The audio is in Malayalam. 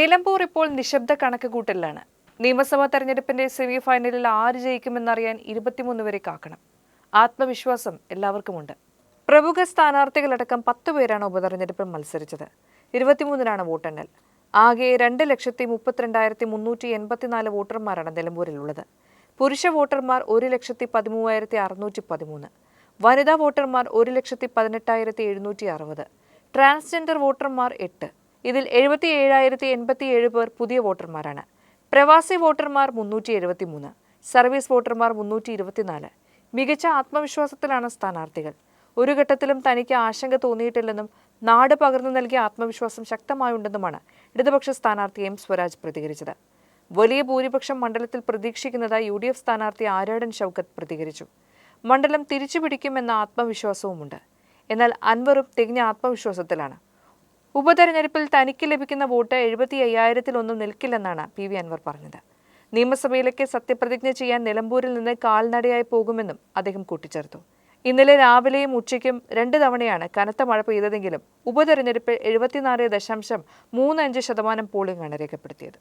നിലമ്പൂർ ഇപ്പോൾ നിശബ്ദ കണക്കുകൂട്ടലിലാണ്. നിയമസഭാ തെരഞ്ഞെടുപ്പിന്റെ സെമി ഫൈനലിൽ ആര് ജയിക്കുമെന്നറിയാൻ ഇരുപത്തിമൂന്ന് വരെ കാക്കണം. ആത്മവിശ്വാസം എല്ലാവർക്കുമുണ്ട്. പ്രമുഖ സ്ഥാനാർത്ഥികളടക്കം പത്ത് പേരാണ് ഉപതെരഞ്ഞെടുപ്പിൽ മത്സരിച്ചത്. ഇരുപത്തിമൂന്നിനാണ് വോട്ടെണ്ണൽ. ആകെ രണ്ട് ലക്ഷത്തി മുപ്പത്തിരണ്ടായിരത്തി മുന്നൂറ്റി എൺപത്തിനാല് വോട്ടർമാരാണ് നിലമ്പൂരിലുള്ളത്. പുരുഷ വോട്ടർമാർ ഒരു ലക്ഷത്തി പതിമൂവായിരത്തി അറുന്നൂറ്റി പതിമൂന്ന്. വനിതാ വോട്ടർമാർ ഒരു ലക്ഷത്തി പതിനെട്ടായിരത്തി എഴുന്നൂറ്റി അറുപത്. ട്രാൻസ്ജെൻഡർ വോട്ടർമാർ എട്ട്. ഇതിൽ എഴുപത്തി ഏഴായിരത്തി എൺപത്തി ഏഴ് പേർ പുതിയ വോട്ടർമാരാണ്. പ്രവാസി വോട്ടർമാർ മുന്നൂറ്റി എഴുപത്തി മൂന്ന് സർവീസ് വോട്ടർമാർ മുന്നൂറ്റി ഇരുപത്തിനാല് മികച്ച ആത്മവിശ്വാസത്തിലാണ് സ്ഥാനാർത്ഥികൾ. ഒരു ഘട്ടത്തിലും തനിക്ക് ആശങ്ക തോന്നിയിട്ടില്ലെന്നും നാട് പകർന്നു നൽകിയ ആത്മവിശ്വാസം ശക്തമായുണ്ടെന്നുമാണ് ഇടതുപക്ഷ സ്ഥാനാർത്ഥി എം സ്വരാജ് പ്രതികരിച്ചത്. വലിയ ഭൂരിപക്ഷം മണ്ഡലത്തിൽ പ്രതീക്ഷിക്കുന്നതായി യു ഡി എഫ് സ്ഥാനാർത്ഥി ആരാടൻ ഷൗക്കത്ത് പ്രതികരിച്ചു. മണ്ഡലം തിരിച്ചുപിടിക്കുമെന്ന ആത്മവിശ്വാസവുമുണ്ട്. എന്നാൽ അൻവറും തികഞ്ഞ ആത്മവിശ്വാസത്തിലാണ്. ഉപതെരഞ്ഞെടുപ്പിൽ തനിക്ക് ലഭിക്കുന്ന വോട്ട് എഴുപത്തി അയ്യായിരത്തിലൊന്നും നിൽക്കില്ലെന്നാണ് പി വി അൻവർ പറഞ്ഞത്. നിയമസഭയിലേക്ക് സത്യപ്രതിജ്ഞ ചെയ്യാൻ നിലമ്പൂരിൽ നിന്ന് കാൽനടയായി പോകുമെന്നും അദ്ദേഹം കൂട്ടിച്ചേർത്തു. ഇന്നലെ രാവിലെയും ഉച്ചയ്ക്കും രണ്ട് തവണയാണ് കനത്ത മഴ പെയ്തതെങ്കിലും ഉപതെരഞ്ഞെടുപ്പിൽ എഴുപത്തിനാല് ദശാംശം മൂന്ന് അഞ്ച് ശതമാനം പോളിംഗാണ് രേഖപ്പെടുത്തിയത്.